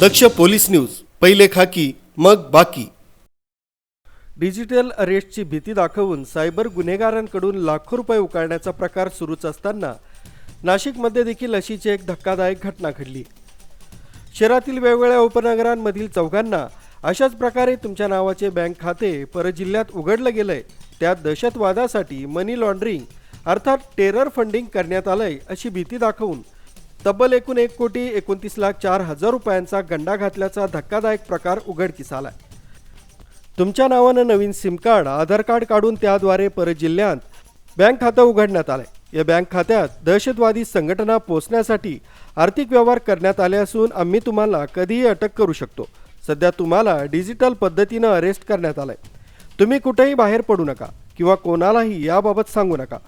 दक्ष police news पहिले खाकी मग बाकी. डिजिटल अरेस्टची भीती दाखवून सायबर गुन्हेगारांकडून लाखो रुपये उकारण्याचा प्रकार सुरूच असताना नाशिकमध्ये देखील अशीची एक धक्कादायक घटना घडली. शहरातील वेगवेगळ्या उपनगरांमधील चौघांना अशाच प्रकारे तुमच्या नावाचे बँक खाते परजिल्ह्यात उघडलं गेलंय. त्यात दहशतवादासाठी मनी लॉन्ड्रिंग अर्थात टेरर फंडिंग करण्यात आलंय अशी भीती दाखवून तब्बल एकूण एक कोटी एकोणतीस लाख चार हजार रुपयांचा गंडा घातल्याचा धक्कादायक प्रकार उघडकीस आलाय. तुमच्या नावानं नवीन सिम कार्ड आधार कार्ड काढून त्याद्वारे परजिल्ह्यात बँक खातं उघडण्यात आलंय. या बँक खात्यात दहशतवादी संघटना पोचण्यासाठी आर्थिक व्यवहार करण्यात आले असून आम्ही तुम्हाला कधीही अटक करू शकतो. सध्या तुम्हाला डिजिटल पद्धतीनं अरेस्ट करण्यात आलंय. तुम्ही कुठेही बाहेर पडू नका किंवा कोणालाही याबाबत सांगू नका.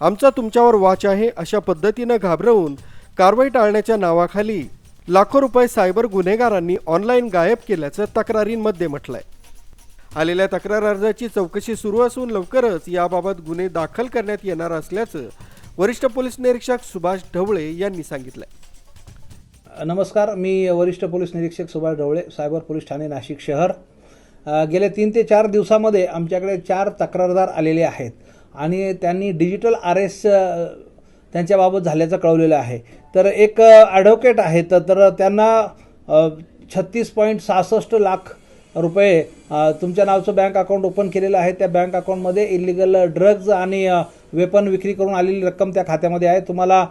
आमचा तुमच्यावर वाच आहे अशा पद्धतीनं घाबरवून कारवाई टाळण्याच्या नावाखाली लाखो रुपये सायबर गुन्हेगारांनी ऑनलाईन गायब केल्याचं तक्रारींमध्ये म्हटलंय. आलेल्या तक्रार अर्जाची चौकशी सुरू असून लवकरच याबाबत गुन्हे दाखल करण्यात येणार असल्याचं वरिष्ठ पोलीस निरीक्षक सुभाष ढवळे यांनी सांगितलंय. नमस्कार मी वरिष्ठ पोलीस निरीक्षक सुभाष ढवळे सायबर पोलीस ठाणे नाशिक शहर. गेल्या तीन ते चार दिवसामध्ये आमच्याकडे चार तक्रारदार आलेले आहेत आणि त्यांनी डिजिटल आर एस त्यांच्याबाबत झाल्याचं कळवलेलं आहे. तर एक ॲडव्होकेट आहेत तर त्यांना छत्तीस पॉईंट सहासष्ट लाख रुपये तुमच्या नावचं बँक अकाउंट ओपन केलेलं आहे. त्या बँक अकाउंटमध्ये इलिगल ड्रग्ज आणि वेपन विक्री करून आलेली रक्कम त्या खात्यामध्ये आहे. तुम्हाला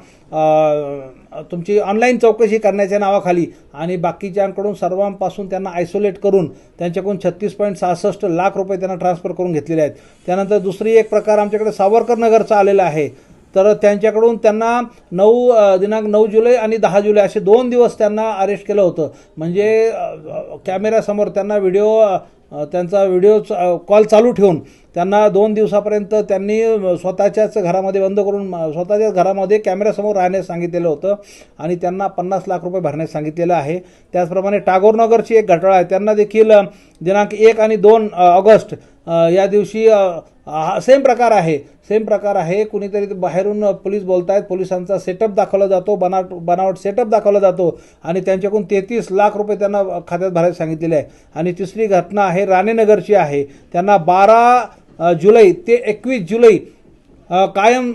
तुमची ऑनलाईन चौकशी करण्याच्या नावाखाली आणि बाकीच्यांकडून सर्वांपासून त्यांना आयसोलेट करून त्यांच्याकडून छत्तीस पॉईंट सहासष्ट लाख रुपये त्यांना ट्रान्सफर करून घेतलेले आहेत. त्यानंतर दुसरी एक प्रकार आमच्याकडे सावरकर नगरचा आलेला आहे. तर त्यांच्याकडून त्यांना नऊ दिनांक नऊ जुलै आणि दहा जुलै असे दोन दिवस त्यांना अरेस्ट केलं होतं. म्हणजे कॅमेऱ्यासमोर त्यांना व्हिडिओ त्यांचा व्हिडिओ कॉल चालू ठेवून त्यांना दोन दिवसापर्यंत त्यांनी स्वतःच्याच घरामध्ये बंद करून स्वतःच्याच घरामध्ये कॅमेऱ्यासमोर राहण्यास सांगितलेलं होतं आणि त्यांना पन्नास लाख रुपये भरण्यास सांगितलेलं आहे. त्याचप्रमाणे टागोरनगरची एक घटना आहे. त्यांना देखील दिनांक एक आणि दोन ऑगस्ट या दिवशी हा सेम प्रकार आहे. सेम प्रकार आहे. कुणीतरी बाहेरून पोलीस बोलत आहेत पोलिसांचा सेटअप दाखवला जातो बनावट बनावट सेटअप दाखवला जातो आणि त्यांच्याकडून तेहतीस लाख रुपये त्यांना खात्यात भरायला सांगितलेले आहे. आणि तिसरी घटना आहे राणेनगरची आहे. त्यांना बारा जुलै ते एकवीस जुलै कायम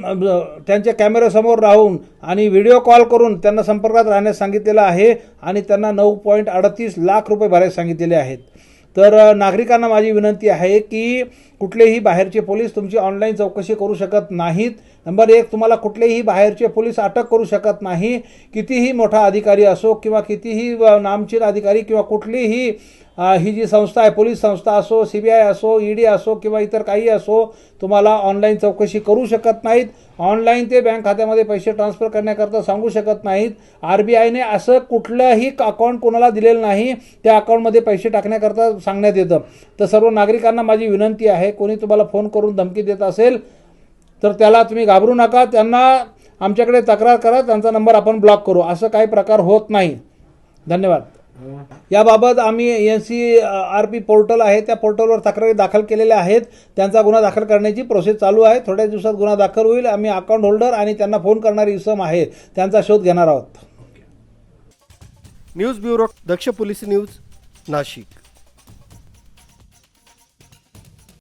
त्यांच्या कॅमेऱ्यासमोर राहून आणि व्हिडिओ कॉल करून त्यांना संपर्कात राहण्यास सांगितलेलं आहे आणि त्यांना नऊ पॉईंट अडतीस लाख रुपये भरायला सांगितलेले आहेत. तर नागरिकांना माझी विनंती आहे की कुठलेही बाहेरचे पोलीस तुमची ऑनलाईन चौकशी करू शकत नाहीत. नंबर एक तुम्हाला कुठलेही बाहेरचे पोलीस अटक करू शकत नाही. कितीही मोठा अधिकारी असो किंवा कितीही नामचीन अधिकारी किंवा कुठलीही ही जी संस्था आहे पोलीस संस्था असो सी बी आय असो ई डी असो किंवा इतर काही असो तुम्हाला ऑनलाईन चौकशी करू शकत नाहीत. ऑनलाईन ते बँक खात्यामध्ये पैसे ट्रान्सफर करण्याकरता सांगू शकत नाहीत. आर बी आयने असं कुठलंही अकाउंट कोणाला दिलेलं नाही त्या अकाउंटमध्ये पैसे टाकण्याकरता सांगण्यात येतं. तर सर्व नागरिकांना माझी विनंती आहे आहे कोणी तुम्हाला फोन करून धमकी देत असेल तर त्याला तुम्ही घाबरू नका. त्यांना आमच्याकडे तक्रार करा त्यांचा नंबर आपण ब्लॉक करू. असं काही प्रकार होत नाही. धन्यवाद. याबाबत आम्ही N C R P portal आहे त्या पोर्टलवर तक्रारी दाखल केलेल्या आहेत. त्यांचा गुन्हा दाखल करण्याची प्रोसेस चालू आहे. थोड्या दिवसात गुन्हा दाखल होईल. आम्ही अकाउंट होल्डर आणि त्यांना फोन करणारी इसम आहे. त्यांचा शोध घेणार आहोत. News bureau Daksh police news Nashik.